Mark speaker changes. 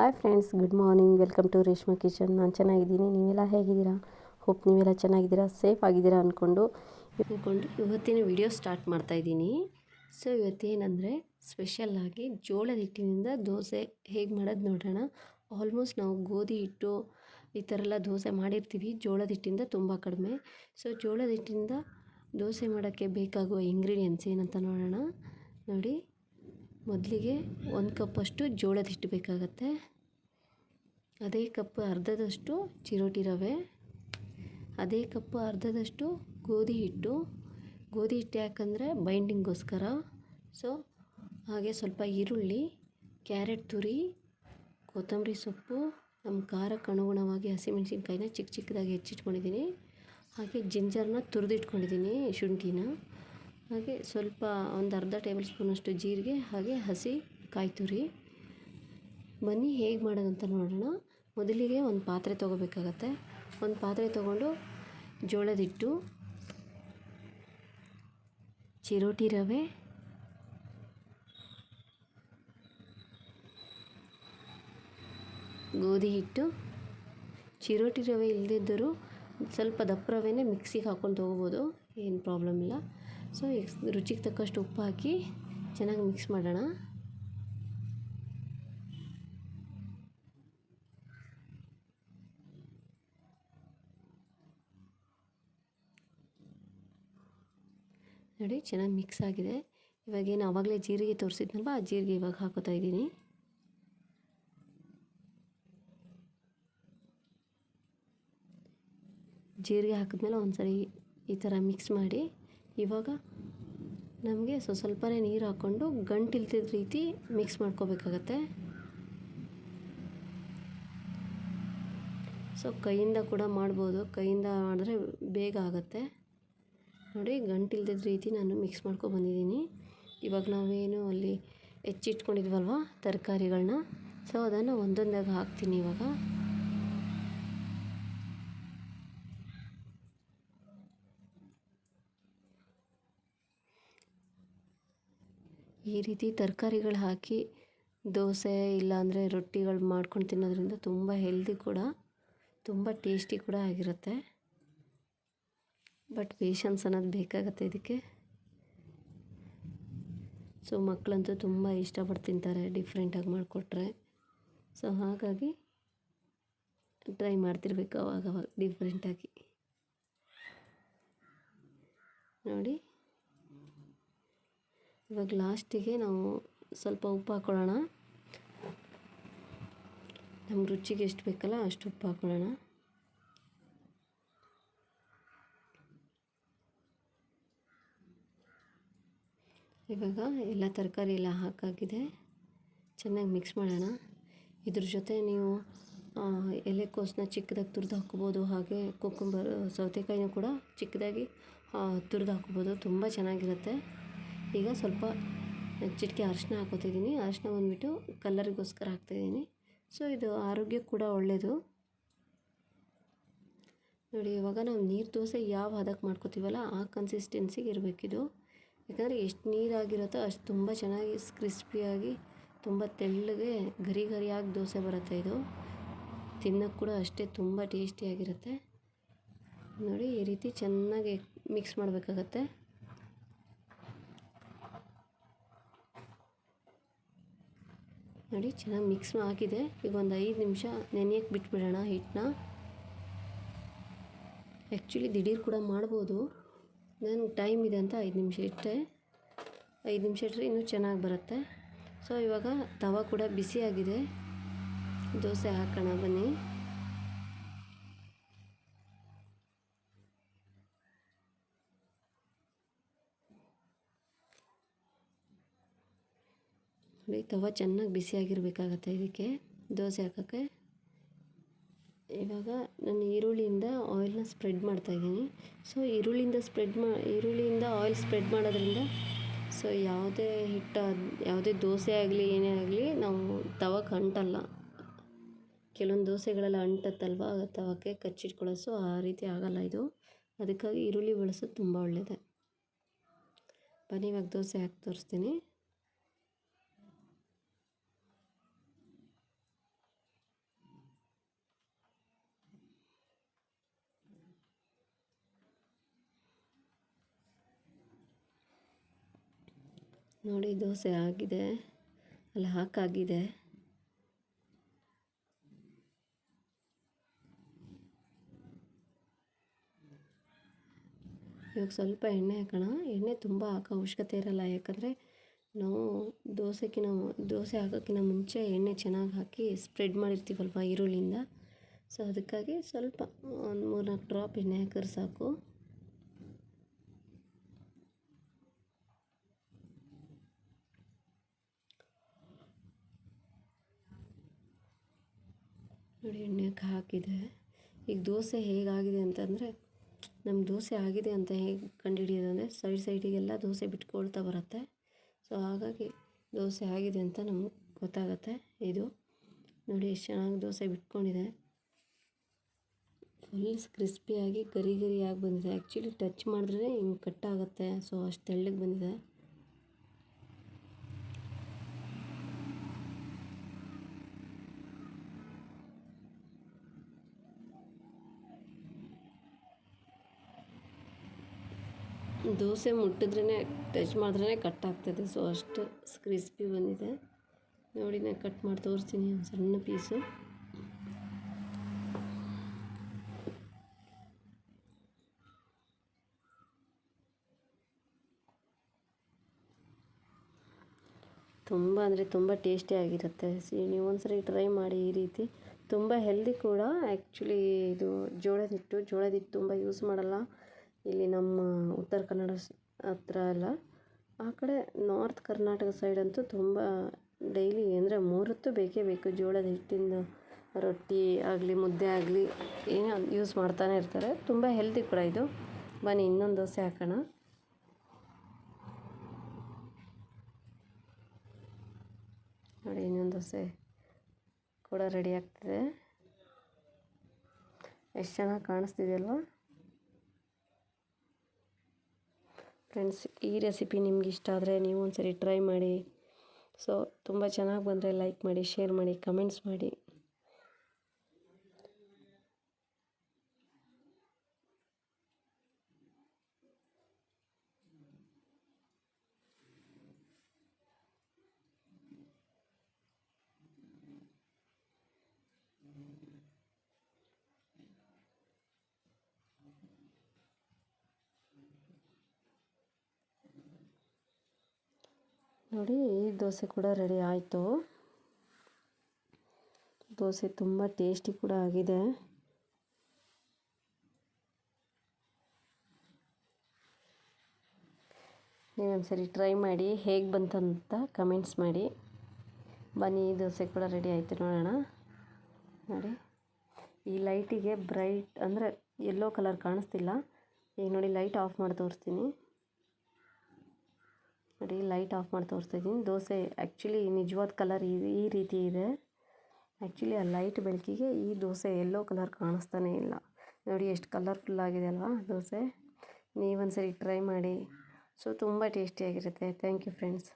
Speaker 1: Hi friends good morning welcome to Reshma kitchen ನಾನು ಚೆನ್ನಾಗಿದ್ದೀನಿ. ನೀವೆಲ್ಲ ಹೇಗಿದ್ದೀರಾ? ಹೋಪ್ ನೀವೆಲ್ಲ ಚೆನ್ನಾಗಿದ್ದೀರಾ? ಸೇಫ್ ಆಗಿದ್ದೀರಾ ಅಂದ್ಕೊಂಡು ಅಂದ್ಕೊಂಡು ಇವತ್ತಿನ ವಿಡಿಯೋ ಸ್ಟಾರ್ಟ್ ಮಾಡ್ತಾಯಿದ್ದೀನಿ ಸೊ ಇವತ್ತೇನೆಂದರೆ ಸ್ಪೆಷಲ್ಲಾಗಿ ಜೋಳದ ಹಿಟ್ಟಿನಿಂದ ದೋಸೆ ಹೇಗೆ ಮಾಡೋದು ನೋಡೋಣ. ಆಲ್ಮೋಸ್ಟ್ ನಾವು ಗೋಧಿ ಹಿಟ್ಟು ಈ ಥರ ಎಲ್ಲ ದೋಸೆ ಮಾಡಿರ್ತೀವಿ. ಜೋಳದ ಹಿಟ್ಟಿಂದ ತುಂಬ ಕಡಿಮೆ. ಸೊ ಜೋಳದ ಹಿಟ್ಟಿಂದ ದೋಸೆ ಮಾಡೋಕ್ಕೆ ಬೇಕಾಗುವ ಇಂಗ್ರೀಡಿಯೆಂಟ್ಸ್ ಏನಂತ ನೋಡೋಣ. ನೋಡಿ, ಮೊದಲಿಗೆ ಒಂದು ಕಪ್ಪಷ್ಟು ಜೋಳದ ಹಿಟ್ಟು ಬೇಕಾಗತ್ತೆ. ಅದೇ ಕಪ್ ಅರ್ಧದಷ್ಟು ಚಿರೋಟಿ ರವೆ, ಅದೇ ಕಪ್ಪು ಅರ್ಧದಷ್ಟು ಗೋಧಿ ಹಿಟ್ಟು. ಗೋಧಿ ಹಿಟ್ಟು ಯಾಕಂದರೆ ಬೈಂಡಿಂಗ್ಗೋಸ್ಕರ. ಸೊ, ಹಾಗೆ ಸ್ವಲ್ಪ ಈರುಳ್ಳಿ, ಕ್ಯಾರೆಟ್ ತುರಿ, ಕೊತ್ತಂಬರಿ ಸೊಪ್ಪು, ನಮ್ಮ ಖಾರಕ್ಕೆ ಅನುಗುಣವಾಗಿ ಹಸಿಮೆಣ್ಸಿನ್ಕಾಯಿನ ಚಿಕ್ಕ ಚಿಕ್ಕದಾಗಿ ಹೆಚ್ಚಿಟ್ಕೊಂಡಿದ್ದೀನಿ. ಹಾಗೆ ಜಿಂಜರ್ನ ತುರಿದಿಟ್ಕೊಂಡಿದ್ದೀನಿ ಶುಂಠಿನ. ಹಾಗೆ ಸ್ವಲ್ಪ ಒಂದು ಅರ್ಧ ಟೇಬಲ್ ಸ್ಪೂನಷ್ಟು ಜೀರಿಗೆ, ಹಾಗೆ ಹಸಿ ಕಾಯಿ ತುರಿ. ಬನ್ನಿ ಹೇಗೆ ಮಾಡೋದಂತ ನೋಡೋಣ. ಮೊದಲಿಗೆ ಒಂದು ಪಾತ್ರೆ ತೊಗೋಬೇಕಾಗತ್ತೆ. ಒಂದು ಪಾತ್ರೆ ತೊಗೊಂಡು ಜೋಳದ ಹಿಟ್ಟು ಚಿರೋಟಿ ರವೆ, ಗೋಧಿ ಹಿಟ್ಟು. ಚಿರೋಟಿ ರವೆ ಇಲ್ಲದಿದ್ದರೂ ಸ್ವಲ್ಪ ದಪ್ಪ ರವೆನೇ ಮಿಕ್ಸಿಗೆ ಹಾಕ್ಕೊಂಡು ತೊಗೋಬೋದು. ಏನು ಪ್ರಾಬ್ಲಮ್ ಇಲ್ಲ. ಸೊ ರುಚಿಗೆ ತಕ್ಕಷ್ಟು ಉಪ್ಪು ಹಾಕಿ ಚೆನ್ನಾಗಿ ಮಿಕ್ಸ್ ಮಾಡೋಣ. ನೋಡಿ, ಚೆನ್ನಾಗಿ ಮಿಕ್ಸ್ ಆಗಿದೆ. ಇವಾಗೇನು ಆವಾಗಲೇ ಜೀರಿಗೆ ತೋರಿಸಿದ್ನಲ್ವ, ಆ ಜೀರಿಗೆ ಇವಾಗ ಹಾಕೋತಾ ಇದ್ದೀನಿ. ಜೀರಿಗೆ ಹಾಕಿದ್ಮೇಲೆ ಒಂದು ಸರಿ ಈ ಥರ ಮಿಕ್ಸ್ ಮಾಡಿ, ಇವಾಗ ನಮಗೆ ಸ್ವ ಸ್ವಲ್ಪನೇ ನೀರು ಹಾಕ್ಕೊಂಡು ಗಂಟಿಲ್ದಿದ್ದ ರೀತಿ ಮಿಕ್ಸ್ ಮಾಡ್ಕೋಬೇಕಾಗತ್ತೆ. ಸೊ ಕೈಯಿಂದ ಕೂಡ ಮಾಡ್ಬೋದು, ಕೈಯಿಂದ ಮಾಡಿದ್ರೆ ಬೇಗ ಆಗುತ್ತೆ. ನೋಡಿ ಗಂಟಿಲ್ದಿದ್ದ ರೀತಿ ನಾನು ಮಿಕ್ಸ್ ಮಾಡ್ಕೊಂಡು ಬಂದಿದ್ದೀನಿ. ಇವಾಗ ನಾವೇನು ಅಲ್ಲಿ ಹೆಚ್ಚಿಟ್ಕೊಂಡಿದ್ವಲ್ವ ತರಕಾರಿಗಳನ್ನ ಸೊ ಅದನ್ನು ಒಂದೊಂದಾಗಿ ಹಾಕ್ತೀನಿ ಇವಾಗ. ಈ ರೀತಿ ತರಕಾರಿಗಳು ಹಾಕಿ ದೋಸೆ ಇಲ್ಲಾಂದರೆ ರೊಟ್ಟಿಗಳು ಮಾಡ್ಕೊಂಡು ತಿನ್ನೋದ್ರಿಂದ ತುಂಬ ಹೆಲ್ದಿ ಕೂಡ, ತುಂಬ ಟೇಸ್ಟಿ ಕೂಡ ಆಗಿರುತ್ತೆ. ಬಟ್ ಪೇಷನ್ಸ್ ಅನ್ನೋದು ಬೇಕಾಗತ್ತೆ ಇದಕ್ಕೆ. ಸೊ ಮಕ್ಕಳಂತೂ ತುಂಬ ಇಷ್ಟಪಟ್ಟು ತಿಂತಾರೆ ಡಿಫ್ರೆಂಟಾಗಿ ಮಾಡಿಕೊಟ್ರೆ. ಸೊ ಹಾಗಾಗಿ ಟ್ರೈ ಮಾಡ್ತಿರ್ಬೇಕು ಅವಾಗ ಅವಾಗ ಡಿಫ್ರೆಂಟಾಗಿ ನೋಡಿ. ಇವಾಗ ಲಾಸ್ಟಿಗೆ ನಾವು ಸ್ವಲ್ಪ ಉಪ್ಪು ಹಾಕ್ಕೊಳ್ಳೋಣ ನಮ್ಗೆ ರುಚಿಗೆ ಎಷ್ಟು ಬೇಕಲ್ಲ ಅಷ್ಟು ಉಪ್ಪು ಹಾಕ್ಕೊಳ್ಳೋಣ ಇವಾಗ ಎಲ್ಲ ತರಕಾರಿ ಎಲ್ಲ ಹಾಕಾಗಿದೆ. ಚೆನ್ನಾಗಿ ಮಿಕ್ಸ್ ಮಾಡೋಣ. ಇದ್ರ ಜೊತೆ ನೀವು ಎಲೆಕೋಸನ್ನ ಚಿಕ್ಕದಾಗಿ ತುರಿದು ಹಾಕ್ಬೋದು. ಹಾಗೆ ಕುಕ್ಕುಂಬರ್ ಸೌತೆಕಾಯಿನೂ ಕೂಡ ಚಿಕ್ಕದಾಗಿ ತುರಿದು ಹಾಕ್ಬೋದು. ತುಂಬ ಚೆನ್ನಾಗಿರುತ್ತೆ. ಈಗ ಸ್ವಲ್ಪ ಚಿಟಿಕೆ ಅರಿಶಿನ ಹಾಕೋತಿದ್ದೀನಿ. ಅರಿಶಿನ ಬಂದುಬಿಟ್ಟು ಕಲ್ಲರಿಗೋಸ್ಕರ ಹಾಕ್ತಾಯಿದ್ದೀನಿ ಸೊ, ಇದು ಆರೋಗ್ಯಕ್ಕೆ ಕೂಡ ಒಳ್ಳೆಯದು ನೋಡಿ, ಇವಾಗ ನಾವು ನೀರು ದೋಸೆ ಯಾವ ಹದಕ್ಕೆ ಮಾಡ್ಕೋತೀವಲ್ಲ, ಆ ಕನ್ಸಿಸ್ಟೆನ್ಸಿಗೆ ಇರಬೇಕಿದು. ಯಾಕಂದರೆ ಎಷ್ಟು ನೀರಾಗಿರುತ್ತೋ ಅಷ್ಟು ತುಂಬ ಚೆನ್ನಾಗಿ ಕ್ರಿಸ್ಪಿಯಾಗಿ ತುಂಬ ತೆಳ್ಳಗೆ ಗರಿ ಗರಿಯಾಗಿ ದೋಸೆ ಬರುತ್ತೆ ಇದು. ತಿನ್ನೋಕ್ಕೆ ಕೂಡ ಅಷ್ಟೇ ತುಂಬ ಟೇಸ್ಟಿಯಾಗಿರುತ್ತೆ. ನೋಡಿ, ಈ ರೀತಿ ಚೆನ್ನಾಗಿ ಮಿಕ್ಸ್ ಮಾಡಬೇಕಾಗತ್ತೆ. ನೋಡಿ, ಚೆನ್ನಾಗಿ ಮಿಕ್ಸ್ ಆಗಿದೆ. ಈಗ ಒಂದು ಐದು ನಿಮಿಷ ನೆನೆಯಕ್ಕೆ ಬಿಟ್ಬಿಡೋಣ ಹಿಟ್ಟನ್ನ. ಆ್ಯಕ್ಚುಲಿ ದಿಢೀರ್ ಕೂಡ ಮಾಡ್ಬೋದು. ನಾನು ಟೈಮ್ ಇದೆ ಅಂತ ಐದು ನಿಮಿಷ ಇಟ್ಟೆ. ಐದು ನಿಮಿಷ ಇಟ್ಟರೆ ಇನ್ನೂ ಚೆನ್ನಾಗಿ ಬರುತ್ತೆ. ಸೊ ಇವಾಗ ತವ ಕೂಡ ಬಿಸಿಯಾಗಿದೆ ದೋಸೆ ಹಾಕೋಣ, ಬನ್ನಿ. ನೋಡಿ, ತವ ಚೆನ್ನಾಗಿ ಬಿಸಿಯಾಗಿರ್ಬೇಕಾಗತ್ತೆ ಇದಕ್ಕೆ, ದೋಸೆ ಹಾಕೋಕ್ಕೆ. ಇವಾಗ ನಾನು ಈರುಳ್ಳಿಯಿಂದ ಆಯಿಲ್ನ ಸ್ಪ್ರೆಡ್ ಮಾಡ್ತಾಯಿದ್ದೀನಿ ಸೊ ಈರುಳ್ಳಿಯಿಂದ ಸ್ಪ್ರೆಡ್ ಮಾ, ಈರುಳ್ಳಿಯಿಂದ ಆಯಿಲ್ ಸ್ಪ್ರೆಡ್ ಮಾಡೋದ್ರಿಂದ ಸೊ ಯಾವುದೇ ಹಿಟ್ಟು, ಯಾವುದೇ ದೋಸೆ ಆಗಲಿ, ಏನೇ ಆಗಲಿ, ನಾವು ತವಕ್ಕೆ ಅಂಟಲ್ಲ. ಕೆಲವೊಂದು ದೋಸೆಗಳೆಲ್ಲ ಅಂಟತ್ತಲ್ವ? ತವಕ್ಕೆ ಕಚ್ಚಿಟ್ಕೊಳ್ಳೋ ಸೊ ಆ ರೀತಿ ಆಗಲ್ಲ ಇದು. ಅದಕ್ಕಾಗಿ ಈರುಳ್ಳಿ ಬಳಸೋದು ತುಂಬ ಒಳ್ಳೆಯದೇ ಬನ್ನಿ, ಇವಾಗ ದೋಸೆ ಹಾಕಿ ತೋರಿಸ್ತೀನಿ. ನೋಡಿ, ದೋಸೆ ಆಗಿದೆ. ಅಲ್ಲಿ, ಹಾಕಾಗಿದೆ. ಇವಾಗ ಸ್ವಲ್ಪ ಎಣ್ಣೆ ಹಾಕೋಣ. ಎಣ್ಣೆ ತುಂಬ ಹಾಕೋ ಅವಶ್ಯಕತೆ ಇರಲ್ಲ. ಯಾಕಂದರೆ ನಾವು ದೋಸೆಗಿನ ದೋಸೆ ಹಾಕೋಕ್ಕಿಂತ ಮುಂಚೆ ಎಣ್ಣೆ ಚೆನ್ನಾಗಿ ಹಾಕಿ ಸ್ಪ್ರೆಡ್ ಮಾಡಿರ್ತೀವಲ್ವ ಈರುಳ್ಳಿಯಿಂದ. ಸೊ ಅದಕ್ಕಾಗಿ ಸ್ವಲ್ಪ ಒಂದು ಮೂರು ನಾಲ್ಕು ಡ್ರಾಪ್ ಎಣ್ಣೆ ಹಾಕಿದ್ರೆ ಸಾಕು. ನೋಡಿ ಎಣ್ಣೆಗೆ ಹಾಕಿದೆ. ಈಗ ದೋಸೆ ಹೇಗಾಗಿದೆ ಅಂತಂದರೆ ನಮ್ಗೆ ದೋಸೆ ಆಗಿದೆ ಅಂತ ಹೇಗೆ ಕಂಡುಹಿಡಿಯೋದಂದರೆ ಸೈಡ್ ಸೈಡಿಗೆಲ್ಲ ದೋಸೆ ಬಿಟ್ಕೊಳ್ತಾ ಬರುತ್ತೆ. ಸೊ ಹಾಗಾಗಿ ದೋಸೆ ಆಗಿದೆ ಅಂತ ನಮಗೆ ಗೊತ್ತಾಗುತ್ತೆ ಇದು. ನೋಡಿ, ಎಷ್ಟು ಚೆನ್ನಾಗಿ ದೋಸೆ ಬಿಟ್ಕೊಂಡಿದೆ. ಫುಲ್ ಕ್ರಿಸ್ಪಿಯಾಗಿ ಗರಿ ಗರಿಯಾಗಿ ಬಂದಿದೆ. ಆ್ಯಕ್ಚುಲಿ ಟಚ್ ಮಾಡಿದ್ರೆ ಹಿಂಗೆ ಕಟ್ಟಾಗುತ್ತೆ ಸೊ ಅಷ್ಟು ತೆಳ್ಳಗೆ ಬಂದಿದೆ. ದೋಸೆ ಮುಟ್ಟಿದ್ರೇ ಟಚ್ ಮಾಡಿದ್ರೇ ಕಟ್ ಆಗ್ತದೆ. ಸೊ ಅಷ್ಟು ಕ್ರಿಸ್ಪಿ ಬಂದಿದೆ. ನೋಡಿ, ನಾನು ಕಟ್ ಮಾಡಿ ತೋರಿಸ್ತೀನಿ ಒಂದು ಸಣ್ಣ ಪೀಸು ತುಂಬ ಅಂದರೆ ತುಂಬ ಟೇಸ್ಟಿಯಾಗಿರುತ್ತೆ ಸಿ ನೀವು ಒಂದ್ಸರಿ ಟ್ರೈ ಮಾಡಿ ಈ ರೀತಿ. ತುಂಬ ಹೆಲ್ದಿ ಕೂಡ. ಆ್ಯಕ್ಚುಲಿ ಇದು ಜೋಳದ ಹಿಟ್ಟು ಜೋಳದ ಹಿಟ್ಟು ತುಂಬ ಯೂಸ್ ಮಾಡಲ್ಲ. ಇಲ್ಲಿ ನಮ್ಮ ಉತ್ತರ ಕನ್ನಡ ಹತ್ರ ಎಲ್ಲ ಆ ಕಡೆ ನಾರ್ತ್ ಕರ್ನಾಟಕ ಸೈಡ್ ಅಂತೂ ತುಂಬ ಡೈಲಿ ಅಂದರೆ ಮೂರೊತ್ತು ಬೇಕೇ ಬೇಕು. ಜೋಳದ ಹಿಟ್ಟಿಂದ ರೊಟ್ಟಿ ಆಗಲಿ, ಮುದ್ದೆ ಆಗಲಿ ಏನೋ ಯೂಸ್ ಮಾಡ್ತಾನೆ ಇರ್ತಾರೆ. ತುಂಬ ಹೆಲ್ದಿ ಕೂಡ ಇದು. ಬನ್ನಿ, ಇನ್ನೊಂದು ದೋಸೆ ಹಾಕೋಣ. ನೋಡಿ, ಇನ್ನೊಂದು ದೋಸೆ ಕೂಡ ರೆಡಿ ಆಗ್ತಿದೆ. ಎಷ್ಟು ಚೆನ್ನಾಗಿ ಕಾಣಿಸ್ತಿದೆಯಲ್ವ ಫ್ರೆಂಡ್ಸ್, ಈ ರೆಸಿಪಿ ನಿಮ್ಗೆ ಇಷ್ಟ ಆದರೆ ನೀವು ಒಂದ್ಸರಿ ಟ್ರೈ ಮಾಡಿ. ಸೊ, ತುಂಬ ಚೆನ್ನಾಗಿ ಬಂದರೆ ಲೈಕ್ ಮಾಡಿ ಶೇರ್ ಮಾಡಿ ಕಮೆಂಟ್ಸ್ ಮಾಡಿ. ನೋಡಿ, ಈ ದೋಸೆ ಕೂಡ ರೆಡಿ ಆಯಿತು. ದೋಸೆ ತುಂಬ ಟೇಸ್ಟಿ ಕೂಡ ಆಗಿದೆ. ನೀವೊಂದ್ಸರಿ ಟ್ರೈ ಮಾಡಿ, ಹೇಗೆ ಬಂತಂತ ಕಮೆಂಟ್ಸ್ ಮಾಡಿ. ಬನ್ನಿ ದೋಸೆ ಕೂಡ ರೆಡಿ ಆಯಿತು ನೋಡೋಣ. ನೋಡಿ, ಈ ಲೈಟಿಗೆ ಬ್ರೈಟ್ ಅಂದರೆ ಎಲ್ಲೋ ಕಲರ್ ಕಾಣಿಸ್ತಿಲ್ಲ. ಈಗ ನೋಡಿ ಲೈಟ್ ಆಫ್ ಮಾಡಿ ತೋರಿಸ್ತೀನಿ. ನೋಡಿ ಲೈಟ್ ಆಫ್ ಮಾಡಿ ತೋರಿಸ್ತಾ ಇದ್ದೀನಿ. ದೋಸೆ ಆ್ಯಕ್ಚುಲಿ ನಿಜವಾದ ಕಲರ್ ಈ ಈ ರೀತಿ ಇದೆ. ಆ್ಯಕ್ಚುಲಿ ಆ ಲೈಟ್ ಬೆಳಕಿಗೆ ಈ ದೋಸೆ ಎಲ್ಲೋ ಕಲರ್ ಕಾಣಿಸ್ತಾನೇ ಇಲ್ಲ. ನೋಡಿ, ಎಷ್ಟು ಕಲರ್ಫುಲ್ ಆಗಿದೆ ಅಲ್ವಾ ದೋಸೆ. ನೀವೊಂದ್ಸರಿ ಟ್ರೈ ಮಾಡಿ. ಸೊ ತುಂಬ ಟೇಸ್ಟಿಯಾಗಿರುತ್ತೆ ಥ್ಯಾಂಕ್ ಯು ಫ್ರೆಂಡ್ಸ್